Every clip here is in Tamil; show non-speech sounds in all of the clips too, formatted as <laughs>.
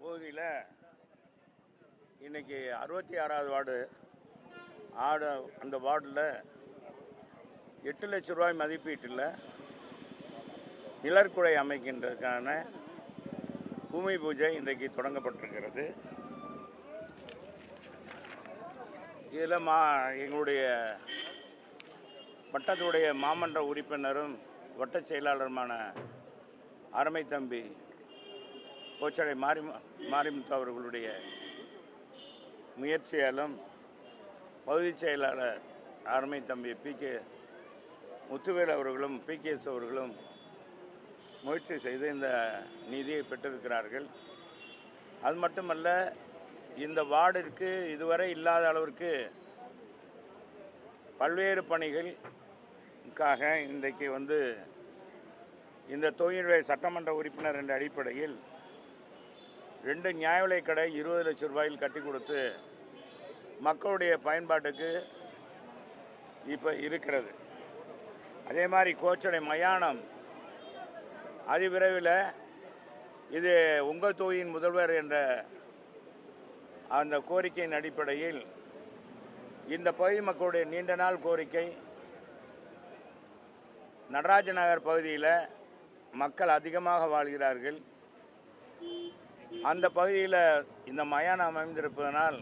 பகுதியில் இன்னைக்கு அறுபத்தி ஆறாவது வார்டு ஆடு அந்த வார்டில் எட்டு லட்ச ரூபாய் மதிப்பீட்டில் நிழற்குடை அமைக்கின்றதுக்கான பூமி பூஜை இன்றைக்கு தொடங்கப்பட்டிருக்கிறது. இதில் மா எங்களுடைய வட்டத்துடைய மாமன்ற உறுப்பினரும் வட்ட செயலாளருமான அருமை தம்பி கோச்சடை மாரி மாரிமுத்து அவர்களுடைய முயற்சியாலும் பகுதி செயலாளர் ஆர்மை தம்பி பி கே முத்துவேல் அவர்களும் பி கே எஸ் அவர்களும் முயற்சி செய்து இந்த நிதியை பெற்றிருக்கிறார்கள். அது மட்டுமல்ல இந்த வார்டிற்கு இதுவரை இல்லாத அளவிற்கு பல்வேறு பணிகளுக்காக இன்றைக்கு வந்து இந்த தொழில்வை சட்டமன்ற உறுப்பினர் என்ற அடிப்படையில் ரெண்டு நியாய விலை கடை இருபது லட்சம் ரூபாயில் கட்டி கொடுத்து மக்களுடைய பயன்பாட்டுக்கு இப்போ இருக்கிறது. அதே மாதிரி கோச்சடை மயானம் அதிவிரைவில் இது உங்கள் தொகுதியின் முதல்வர் என்ற அந்த கோரிக்கையின் அடிப்படையில் இந்த பகுதி மக்களுடைய நீண்ட நாள் கோரிக்கை நடராஜ நகர் பகுதியில் மக்கள் அதிகமாக வாழ்கிறார்கள். அந்த பகுதியில் இந்த மயானம் அமைந்திருப்பதனால்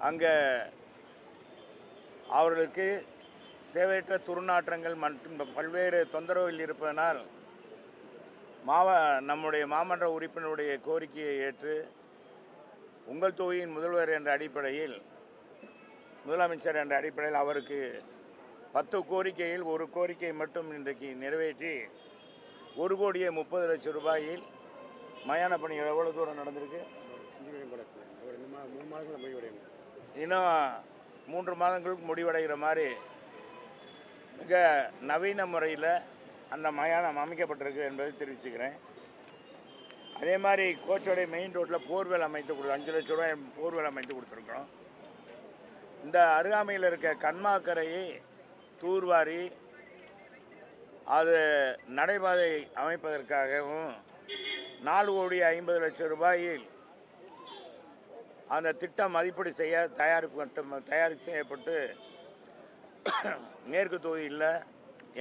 அங்கே அவர்களுக்கு தேவையற்ற துர்நாற்றங்கள் மற்றும் பல்வேறு தொந்தரவுகள் இருப்பதனால் மாவ நம்முடைய மாமன்ற உறுப்பினருடைய கோரிக்கையை ஏற்று உங்கள் தொகுதியின் முதல்வர் என்ற அடிப்படையில் முதலமைச்சர் என்ற அடிப்படையில் அவருக்கு பத்து கோரிக்கையில் ஒரு கோரிக்கை மட்டும் இன்றைக்கு நிறைவேற்றி ஒரு கோடியே முப்பது லட்சம் ரூபாயில் மயான பணிகள் எவ்வளோ தூரம் நடந்திருக்கு? இன்னும் மூன்று மாதங்களுக்கு முடிவடைகிற மாதிரி மிக நவீன முறையில் அந்த மயானம் அமைக்கப்பட்டிருக்கு என்பதை தெரிவிச்சுக்கிறேன். அதே மாதிரி கோச்சோடைய மெயின் ரோட்டில் போர்வெல் அமைத்து கொடு அஞ்சு லட்ச ரூபாய் போர்வெல் அமைத்து கொடுத்துருக்குறோம். இந்த அருகாமையில் இருக்க கண்மாக்கரையை தூர்வாரி அது நடைபாதை அமைப்பதற்காகவும் நாலு கோடி ஐம்பது லட்சம் ரூபாயில் அந்த திட்டம் மதிப்பீடு செய்ய தயாரிப்பு தயாரிப்பு செய்யப்பட்டு மேற்கு தொகுதியில்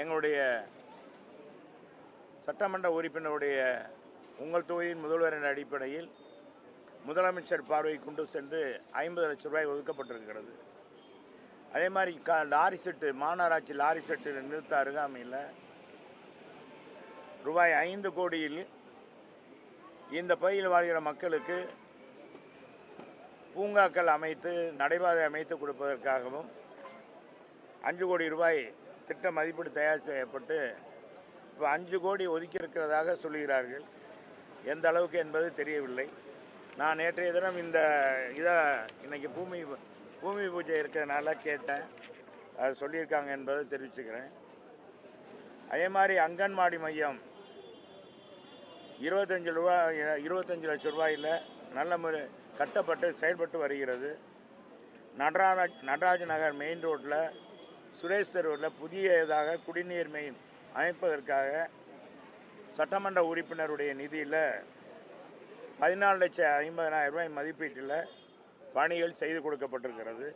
எங்களுடைய சட்டமன்ற உறுப்பினருடைய உங்கள் தொகுதியின் முதல்வர் என்ற அடிப்படையில் முதலமைச்சர் பார்வை கொண்டு சென்று ஐம்பது லட்சம் ரூபாய் ஒதுக்கப்பட்டிருக்கிறது. அதே மாதிரி க லாரி செட்டு மாநகராட்சி லாரி செட்டு நிறுத்த அருகாமையில் ரூபாய் ஐந்து கோடியில் இந்த பகுதியில் வாழ்கிற மக்களுக்கு பூங்காக்கள் அமைத்து நடைபாதை அமைத்து கொடுப்பதற்காகவும் அஞ்சு கோடி ரூபாய் திட்ட மதிப்பீடு தயார் செய்யப்பட்டு இப்போ அஞ்சு கோடி ஒதுக்கி இருக்கிறதாக சொல்லுகிறார்கள். எந்த அளவுக்கு என்பது தெரியவில்லை. நான் நேற்றைய தினம் இந்த இதை இன்றைக்கி பூமி பூமி பூஜை இருக்கிறதுனால கேட்டேன். அது சொல்லியிருக்காங்க என்பதை தெரிவிச்சுக்கிறேன். அதே மாதிரி அங்கன்வாடி மையம் இருபத்தஞ்சு ரூபா இருபத்தஞ்சு லட்சம் ரூபாயில் நல்ல முறை கட்டப்பட்டு செயல்பட்டு வருகிறது. நடராஜ் நடராஜ நகர் மெயின் ரோட்டில் சுரேஷ் தெருவில் புதியதாக குடிநீர் மெயின் அமைப்பதற்காக சட்டமன்ற உறுப்பினருடைய நிதியில் பதினாலு லட்சம் ஐம்பதனாயிரம் ரூபாய் மதிப்பீட்டில் பணிகள் செய்து கொடுக்கப்பட்டிருக்கிறது.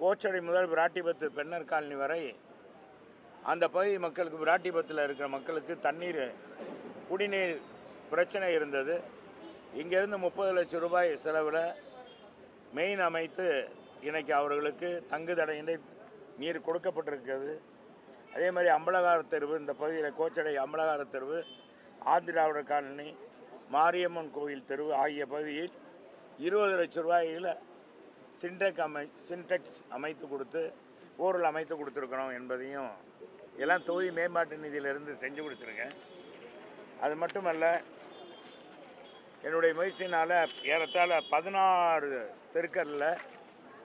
கோச்சடை முதல் விராட்டிபத்து பெண்ணர் காலனி வரை அந்த பகுதி மக்களுக்கு விராட்டிபத்தில் இருக்கிற மக்களுக்கு தண்ணீர் குடிநீர் பிரச்சனை இருந்தது. இங்கேருந்து முப்பது லட்சம் ரூபாய் செலவில் மெயின் அமைத்து இன்னைக்கு அவர்களுக்கு தங்கு தடையின்றி நீர் கொடுக்கப்பட்டிருக்கிறது. அதே மாதிரி அம்பலகார தெருவு இந்த பகுதியில் கோச்சடை அம்பலகார தெருவு ஆதிராவிடர் காலனி மாரியம்மன் கோயில் தெருவு ஆகிய பகுதியில் இருபது லட்சம் ரூபாயில் சின்டெக் அமை சின்டெக்ஸ் அமைத்து கொடுத்து ஊரில் அமைத்து கொடுத்துருக்குறோம் என்பதையும் எல்லாம் தொகுதி மேம்பாட்டு நிதியிலிருந்து செஞ்சு கொடுத்துருக்கேன். அது மட்டுமல்ல என்னுடைய முயற்சினால் ஏறத்தாழ பதினாறு தெருக்களில்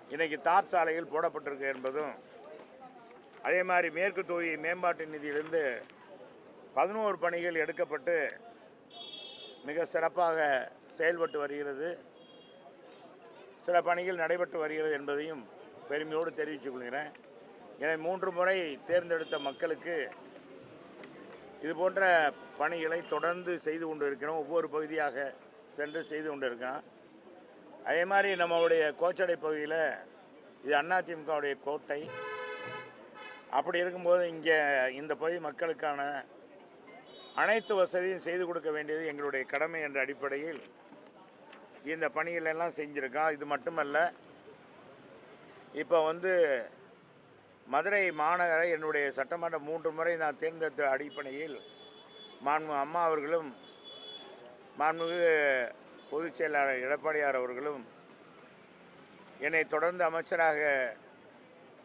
இன்னைக்கு தார் சாலைகள் போடப்பட்டிருக்கு என்பதும் அதே மாதிரி மேற்கு தொகுதி மேம்பாட்டு நிதியிலிருந்து பதினோரு பணிகள் எடுக்கப்பட்டு மிக சிறப்பாக செயல்பட்டு வருகிறது. சில பணிகள் நடைபெற்று வருகிறது என்பதையும் பெருமையோடு தெரிவித்துக் கொள்கிறேன். என மூன்று முறை தேர்ந்தெடுத்த மக்களுக்கு இது போன்ற பணிகளை தொடர்ந்து செய்து கொண்டு இருக்கிறோம் ஒவ்வொரு பகுதியாக சென்று செய்து கொண்டிருக்கான் அதே மாதிரி நம்மளுடைய கோச்சடை பகுதியில் இது அதிமுகவுடைய கோட்டை. அப்படி இருக்கும்போது இங்கே இந்த பகுதி மக்களுக்கான அனைத்து வசதியும் செய்து கொடுக்க வேண்டியது எங்களுடைய கடமை என்ற அடிப்படையில் இந்த பணிகள் எல்லாம் செஞ்சுருக்கோம். இது மட்டுமல்ல இப்போ வந்து மதுரை மாநகரை என்னுடைய சட்டமன்ற மூன்று முறை நான் தேர்ந்தெடுத்த அடிப்படையில் மாண்பு அம்மா அவர்களும் மாண்புமிகு பொதுச் செயலாளர் எடப்பாடியார் அவர்களும் என்னை தொடர்ந்து அமைச்சராக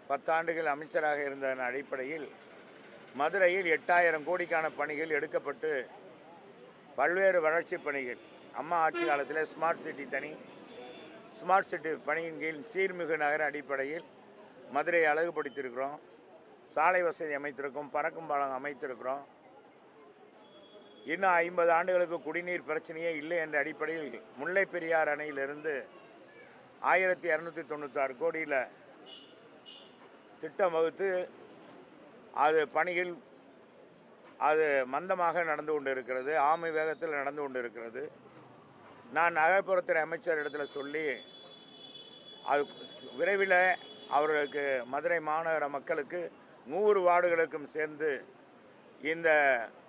பத்தாண்டுகள் அமைச்சராக இருந்ததன் அடிப்படையில் மதுரையில் எட்டாயிரம் கோடிக்கான பணிகள் எடுக்கப்பட்டு பல்வேறு வளர்ச்சி பணிகள் அம்மா ஆட்சி காலத்தில் ஸ்மார்ட் சிட்டி தனி ஸ்மார்ட் சிட்டி பணியின் கீழ் சீர்மிகு நகர அடிப்படையில் மதுரையை அழகுபடுத்தியிருக்கிறோம். சாலை வசதி அமைத்திருக்கோம் பறக்கும் பாலம் அமைத்திருக்கிறோம். இன்னும் ஐம்பது ஆண்டுகளுக்கு குடிநீர் பிரச்சனையே இல்லை என்ற அடிப்படையில் முல்லை பெரியார் அணையிலிருந்து ஆயிரத்தி இரநூத்தி தொண்ணூத்தாறு கோடியில் திட்டம் வகுத்து அது பணிகள் அது மந்தமாக நடந்து கொண்டு இருக்கிறது ஆமை வேகத்தில் நடந்து கொண்டு இருக்கிறது நான் நகர்ப்புறத்துறை அமைச்சர் இடத்துல சொல்லி அது விரைவில் அவர்களுக்கு மதுரை மாநகர மக்களுக்கு நூறு வார்டுகளுக்கும் சேர்ந்து இந்த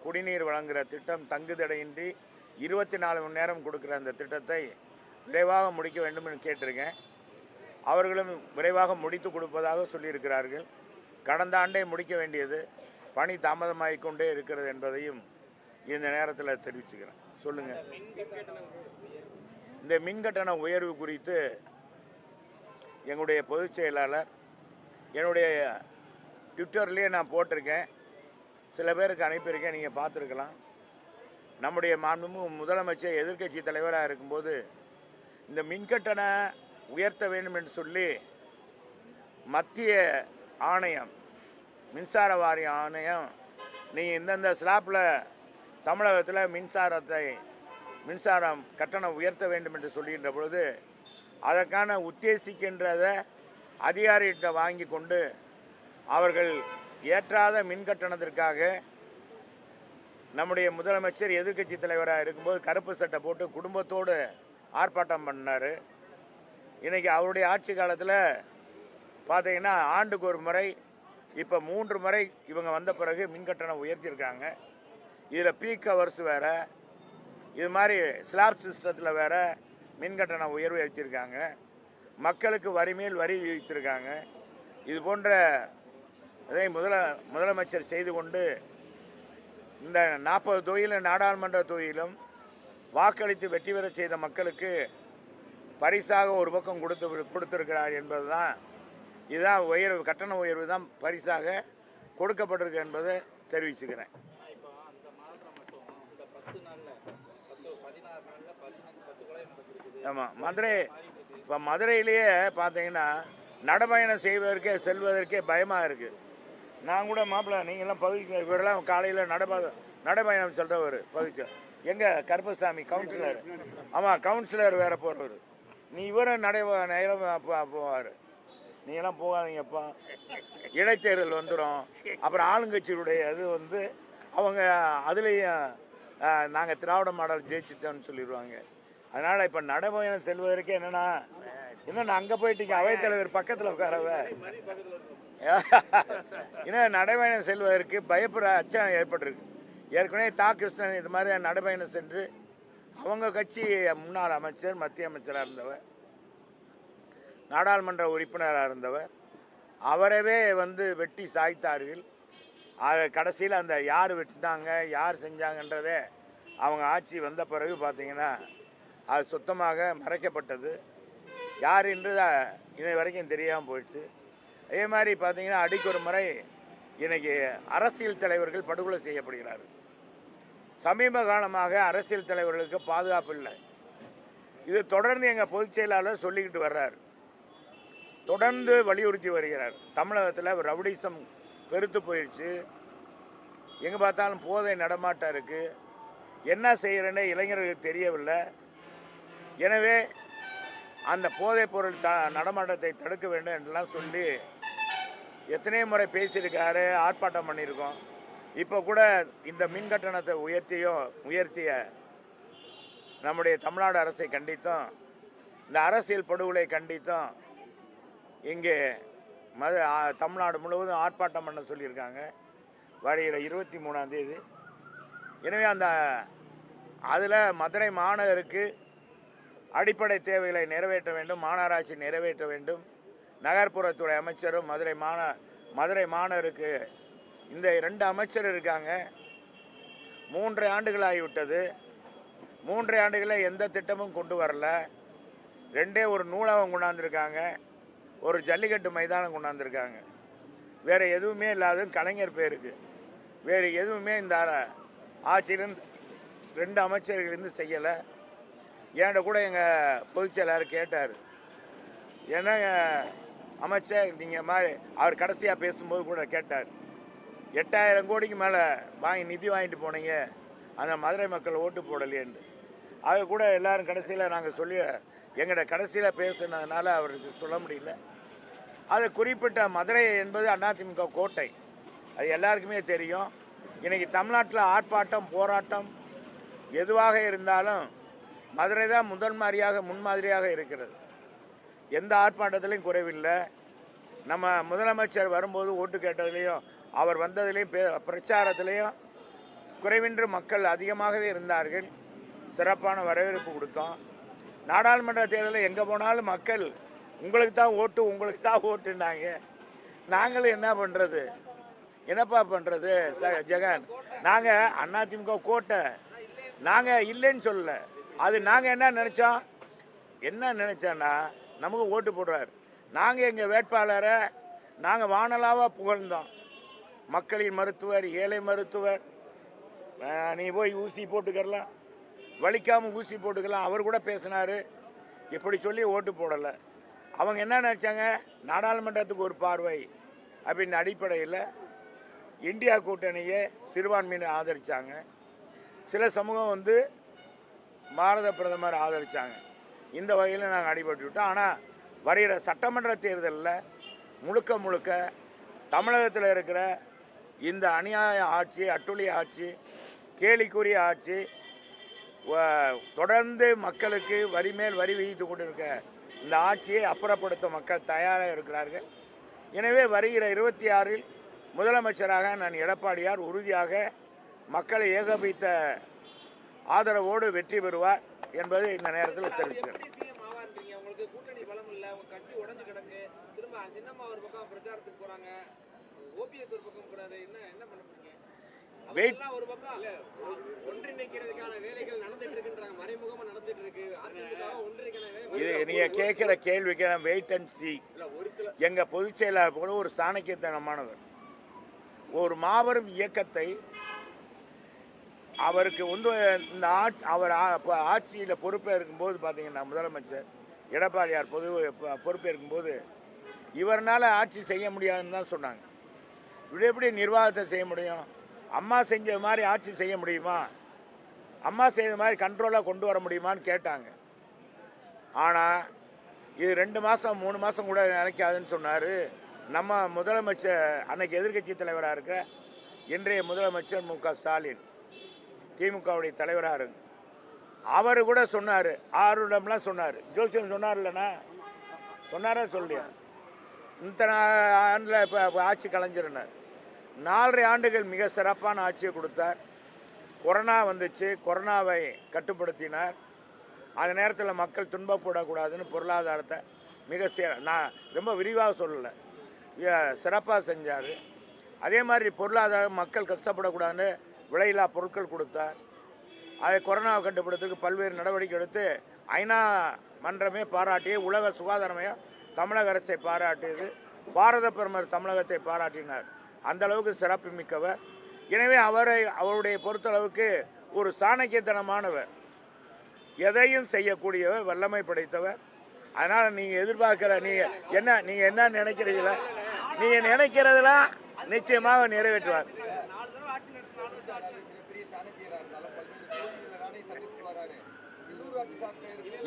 குடிநீர் வழங்குகிற திட்டம் தங்குதடையின்றி இருபத்தி நாலு மணி நேரம் கொடுக்குற அந்த திட்டத்தை விரைவாக முடிக்க வேண்டும் என்று கேட்டிருக்கேன். அவர்களும் விரைவாக முடித்து கொடுப்பதாக சொல்லியிருக்கிறார்கள். கடந்த ஆண்டே முடிக்க வேண்டியது பணி தாமதமாகிக் கொண்டே இருக்கிறது என்பதையும் இந்த நேரத்தில் தெரிவிச்சுக்கிறேன். சொல்லுங்க. இந்த மின் கட்டண உயர்வு குறித்து எங்களுடைய பொதுச் செயலாளர் என்னுடைய ட்விட்டர்லேயே நான் போட்டிருக்கேன். சில பேருக்கு அனுப்பியிருக்கேன் நீங்கள் பார்த்துருக்கலாம். நம்முடைய மாண்புமிகு முதலமைச்சர் எதிர்க்கட்சி தலைவராக இருக்கும்போது இந்த மின்கட்டண உயர்த்த வேண்டும் என்று சொல்லி மத்திய ஆணையம் மின்சார வாரிய ஆணையம் நீங்கள் இந்தந்த ஸ்லாப்பில் தமிழகத்தில் மின்சாரத்தை மின்சாரம் கட்டணம் உயர்த்த வேண்டும் என்று சொல்கின்ற பொழுது அதற்கான உத்தேசிக்கின்றத அதிகாரிகிட்ட வாங்கி கொண்டு அவர்கள் ஏற்றாத மின் கட்டணத்திற்காக நம்முடைய முதலமைச்சர் எதிர்க்கட்சி தலைவராக இருக்கும்போது கருப்பு சட்டை போட்டு குடும்பத்தோடு ஆர்ப்பாட்டம் பண்ணார். இன்னைக்கு அவருடைய ஆட்சி காலத்தில் பார்த்தீங்கன்னா ஆண்டுக்கு ஒரு முறை இப்போ மூன்று முறை இவங்க வந்த பிறகு மின் கட்டணம் உயர்த்தியிருக்காங்க. இதில் பீக் ஹவர்ஸ் வேறு இது மாதிரி ஸ்லாப் சிஸ்டத்தில் வேறு மின் கட்டண உயர்வு ஏற்றிருக்காங்க மக்களுக்கு வரிமேல் வரி விதித்திருக்காங்க. இது போன்ற இதை முதல முதலமைச்சர் செய்து கொண்டு இந்த நாற்பது தொகுதியிலும் நாடாளுமன்ற தொகுதியிலும் வாக்களித்து வெற்றி பெற செய்த மக்களுக்கு பரிசாக ஒரு பக்கம் கொடுத்து கொடுத்திருக்கிறார் என்பதுதான் இதுதான் உயர்வு கட்டண உயர்வு தான் பரிசாக கொடுக்கப்பட்டிருக்கு என்பதை தெரிவிச்சுக்கிறேன். ஆமாம் மதுரை இப்போ மதுரையிலேயே பார்த்தீங்கன்னா நடைபயணம் செய்வதற்கே செல்வதற்கே பயமாக இருக்குது நான் கூட மாப்பிள்ளை நீங்களாம் பகுதிக்கு இவரெல்லாம் காலையில் நடப நடைபயணம் சொல்கிறவர் பகுதி எங்கே கருப்பசாமி கவுன்சிலர் ஆமாம் கவுன்சிலர் வேற போகிறவர் நீ இவரும் நடை நேரம் போவார். நீங்களாம் போகாதீங்கப்பா. இடைத்தேர்தல் வந்துடும் அப்புறம் ஆளுங்கட்சியுடைய இது வந்து அவங்க அதுலேயும் நாங்கள் திராவிட மாடல் ஜெயிச்சிட்டோம்னு சொல்லிடுவாங்க. அதனால் இப்போ நடைபயணம் செல்வதற்கே என்னன்னா நான் அங்கே போயிட்டீங்க அவைத்தலைவர் பக்கத்தில் உட்காரவ? <laughs> இன்னும் நடைபயணம் செல்வதற்கு பயப்படுற அச்சம் ஏற்பட்டிருக்கு. ஏற்கனவே தா. கிருஷ்ணன் இது மாதிரி நடைபயணம் சென்று அவங்க கட்சி முன்னாள் அமைச்சர் மத்திய அமைச்சராக இருந்தவர் நாடாளுமன்ற உறுப்பினராக இருந்தவர் அவரவே வந்து வெட்டி சாய்த்தார்கள். அது கடைசியில் அந்த யார் வெட்டினாங்க யார் செஞ்சாங்கன்றதே அவங்க ஆட்சி வந்த பிறகு பார்த்தீங்கன்னா அது சுத்தமாக மறைக்கப்பட்டது. யார் என்று இன்னை வரைக்கும் தெரியாமல் போயிடுச்சு. அதே மாதிரி பார்த்தீங்கன்னா அடிக்கு ஒரு முறை இன்னைக்கு அரசியல் தலைவர்கள் படுகொலை செய்யப்படுகிறார்கள். சமீப காலமாக அரசியல் தலைவர்களுக்கு பாதுகாப்பு இல்லை. இது தொடர்ந்து எங்கள் பொதுச் செயலாளர் சொல்லிக்கிட்டு வர்றார். தொடர்ந்து வலியுறுத்தி வருகிறார். தமிழகத்தில் ரவுடிசம் பெருத்து போயிடுச்சு. எங்கே பார்த்தாலும் போதை நடமாட்டம் இருக்குது என்ன செய்கிறேன்னு இளைஞர்களுக்கு தெரியவில்லை. எனவே அந்த போதைப் பொருள் த நடமாட்டத்தை தடுக்க வேண்டும் என்றெல்லாம் சொல்லி எத்தனையோ முறை பேசியிருக்காரு ஆர்ப்பாட்டம் பண்ணியிருக்கோம். இப்போ கூட இந்த மின் கட்டணத்தை உயர்த்தியோ உயர்த்திய நம்முடைய தமிழ்நாடு அரசை கண்டித்தும் இந்த அரசியல் படுகொலை கண்டித்தும் இங்கே மத தமிழ்நாடு முழுவதும் ஆர்ப்பாட்டம் பண்ண சொல்லியிருக்காங்க. வருகிற இருபத்தி மூணாம் தேதி. எனவே அந்த அதில் மதுரை மாநகருக்கு அடிப்படை தேவைகளை நிறைவேற்ற வேண்டும் மாநகராட்சி நிறைவேற்ற வேண்டும். நகர்ப்புறத்துறை அமைச்சரும் மதுரை மாந மதுரை மாநகருக்கு இந்த ரெண்டு அமைச்சர் இருக்காங்க. மூன்று ஆண்டுகள் ஆகிவிட்டது மூன்று ஆண்டுகளில் எந்த திட்டமும் கொண்டு வரல. ரெண்டே ஒரு நூலகம் கொண்டாந்துருக்காங்க. ஒரு ஜல்லிக்கட்டு மைதானம் கொண்டாந்துருக்காங்க. வேறு எதுவுமே இல்லாத கலைஞர் பேருக்கு. வேறு எதுவுமே இந்த ஆட்சியிலிருந்து ரெண்டு அமைச்சர்கள் இருந்து செய்யலை. என்கிட்ட கூட எங்கள் பொதுச்செயலாளர் கேட்டார். ஏன்னா அமைச்சர் நீங்கள் மாதிரி அவர் கடைசியாக பேசும்போது கூட கேட்டார் எட்டாயிரம் கோடிக்கு மேலே வாங்கி நிதி வாங்கிட்டு போனீங்க. அந்த மதுரை மக்கள் ஓட்டு போடலையேன்னு அது கூட எல்லாரும் கடைசியில் நாங்கள் சொல்லி எங்கள்கிட்ட கடைசியில் பேசுனதுனால அவருக்கு சொல்ல முடியல. அது குறிப்பிட்ட மதுரை என்பது அதிமுக கோட்டை. அது எல்லாருக்குமே தெரியும். இன்றைக்கி தமிழ்நாட்டில் ஆர்ப்பாட்டம் போராட்டம் எதுவாக இருந்தாலும் மதுரை தான் முதன்மாதிரியாக முன்மாதிரியாக இருக்கிறது. எந்த ஆர்ப்பாட்டத்திலையும் குறைவில்லை. நம்ம முதலமைச்சர் வரும்போது ஓட்டு கேட்டதுலேயும் அவர் வந்ததுலேயும் பே பிரச்சாரத்திலையும் குறைவின்றி மக்கள் அதிகமாகவே இருந்தார்கள். சிறப்பான வரவேற்பு கொடுத்தோம். நாடாளுமன்ற தேர்தலில் எங்கே போனாலும் மக்கள் உங்களுக்கு தான் ஓட்டு உங்களுக்கு தான் ஓட்டுனாங்க நாங்களும் என்ன பண்ணுறது என்னப்பா பண்ணுறது ஜெகன்? நாங்கள் அதிமுக கோட்டை. நாங்கள் இல்லைன்னு சொல்லலை. அது நாங்கள் என்ன நினச்சோம்? என்ன நினச்சோன்னா நமக்கு ஓட்டு போடுறார். நாங்கள் எங்கள் வேட்பாளரை நாங்கள் வானலாவாக புகழ்ந்தோம். மக்களின் மருத்துவர் ஏழை மருத்துவர் நீ போய் ஊசி போட்டுக்கலாம் வலிக்காமல் ஊசி போட்டுக்கலாம். அவர் கூட பேசினார். இப்படி சொல்லி ஓட்டு போடலை. அவங்க என்ன நினச்சாங்க? நாடாளுமன்றத்துக்கு ஒரு பார்வை அப்படின்னு அடிப்படையில் இந்தியா கூட்டணியை சிறுபான்மையினர் ஆதரித்தாங்க சில சமூகம் வந்து பாரத பிரதமர் ஆதரித்தாங்க இந்த வகையில் நாங்கள் அடிபட்டு விட்டோம். ஆனால் வருகிற சட்டமன்ற தேர்தலில் முழுக்க முழுக்க தமிழகத்தில் இருக்கிற இந்த அநியாய ஆட்சி அட்டுழி ஆட்சி கேலிக்குரிய ஆட்சி தொடர்ந்து மக்களுக்கு வரி மேல் வரி விதித்து கொண்டிருக்க இந்த ஆட்சியை அப்புறப்படுத்த மக்கள் தயாராக இருக்கிறார்கள். எனவே வருகிற இருபத்தி ஆறில் முதலமைச்சராக நான் எடப்பாடியார் உறுதியாக மக்களை ஏகபித்த ஆதரவோடு வெற்றி பெறுவார். என்பதை இந்த நேரத்தில் தெரிவிக்கிறேன் நீங்க கேட்கிற கேள்விக்கு வெயிட் அண்ட் சி எங்க பொதுச் செயலாளர் கூட ஒரு சாணக்கியத்தனமானவர். ஒரு மாபெரும் இயக்கத்தை அவருக்கு வந்து இந்த ஆட்சி அவர் ஆ- பொறுப்பே இருக்கும்போது பொறுப்பேற்கும் போது முதலமைச்சர் எடப்பாடியார் பொது பொ- பொறுப்பேற்கும் போது ஆட்சி செய்ய முடியாதுன்னு தான் சொன்னாங்க. இப்படி எப்படி நிர்வாகத்தை செய்ய முடியும்? அம்மா செஞ்ச மாதிரி ஆட்சி செய்ய முடியுமா? அம்மா செய்த மாதிரி கண்ட்ரோலாக கொண்டு வர முடியுமான்னு கேட்டாங்க. ஆனால் இது ரெண்டு மாதம் மூணு மாதம் கூட நினைக்காதுன்னு சொன்னார். நம்ம முதலமைச்சர் அன்னைக்கு எதிர்க்கட்சி தலைவராக இருக்க இன்றைய முதலமைச்சர் மு க ஸ்டாலின். திமுகவுடைய தலைவராக இருக்கு அவர் கூட சொன்னார் ஆறுடம்லாம் சொன்னார். ஜோசியம் சொன்னார் இல்லைண்ணா சொன்னாரா சொல்லியா இந்த ஆண்டில் இப்போ ஆட்சி கலைஞர்னார் நாலரை ஆண்டுகள் மிக சிறப்பான ஆட்சியை கொடுத்தார். கொரோனா வந்துச்சு கொரோனாவை கட்டுப்படுத்தினார். அந்த நேரத்தில் மக்கள் துன்பப்படக்கூடாதுன்னு பொருளாதாரத்தை மிக சே- நான் ரொம்ப விரிவாக சொல்லலை. சிறப்பாக செஞ்சார். அதே மாதிரி பொருளாதாரம் மக்கள் கஷ்டப்படக்கூடாதுன்னு விலையில்லா பொருட்கள் கொடுத்தார் அதை கொரோனாவை கட்டுப்படுத்துக்கு பல்வேறு நடவடிக்கை எடுத்து ஐநா மன்றமே பாராட்டி உலக சுகாதாரமையம் தமிழக அரசை பாராட்டியது பாரத பிரதமர் தமிழகத்தை பாராட்டினார். அந்த அளவுக்கு சிறப்பு மிக்கவர். எனவே அவரை அவருடைய பொறுத்தளவுக்கு ஒரு சாணக்கியத்தனமானவர். எதையும் செய்யக்கூடியவர் வல்லமை படைத்தவர். அதனால் நீங்கள் எதிர்பார்க்கிற நீங்கள் என்ன நீங்கள் என்ன நினைக்கிறீங்களா நீங்கள் நினைக்கிறதெல்லாம் நிச்சயமாக நிறைவேற்றுவார்.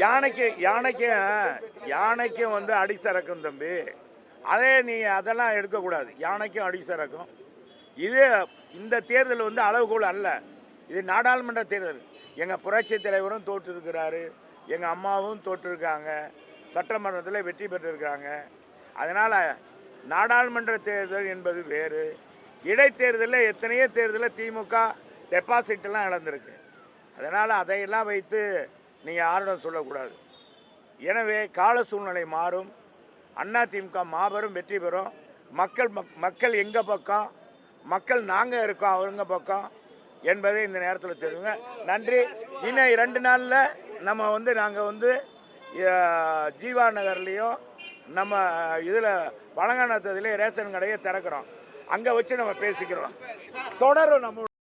யானைக்கு யானைக்கும் யானைக்கும் வந்து அடி சறக்கும் தம்பி. அதே நீ அதெல்லாம் எடுக்கக்கூடாது. யானைக்கும் அடி சறக்கும் இது இந்த தேர்தல் வந்து அளவுகோல் அல்ல. இது நாடாளுமன்ற தேர்தல். எங்கள் புரட்சி தலைவரும் தோற்றிருக்கிறாரு. எங்கள் அம்மாவும் தோற்றிருக்காங்க. சட்டமன்றத்தில் வெற்றி பெற்றிருக்கிறாங்க. அதனால் நாடாளுமன்ற தேர்தல் என்பது வேறு. இடைத்தேர்தலில் எத்தனையோ தேர்தலில் திமுக டெபாசிட்லாம் இழந்திருக்கு. அதனால் அதையெல்லாம் வைத்து நீங்கள் யாரிடம் சொல்லக்கூடாது. எனவே கால சூழ்நிலை மாறும். அண்ணா திமுக மாபெரும் வெற்றி பெறும். மக்கள் மக்- மக்கள் எங்கள் பக்கம்? மக்கள் நாங்கள் இருக்கோம் அவங்க பக்கம்? என்பதை இந்த நேரத்தில் தெரியுங்க நன்றி. இன்னும் இரண்டு நாளில் நம்ம வந்து நாங்கள் வந்து ஜீவா நகர்லேயும் நம்ம இதில் பழங்கானத்துலேயும் ரேஷன் கடையை திறக்கிறோம். அங்கே வச்சு நம்ம பேசிக்கிறோம். தொடரும் நம்ம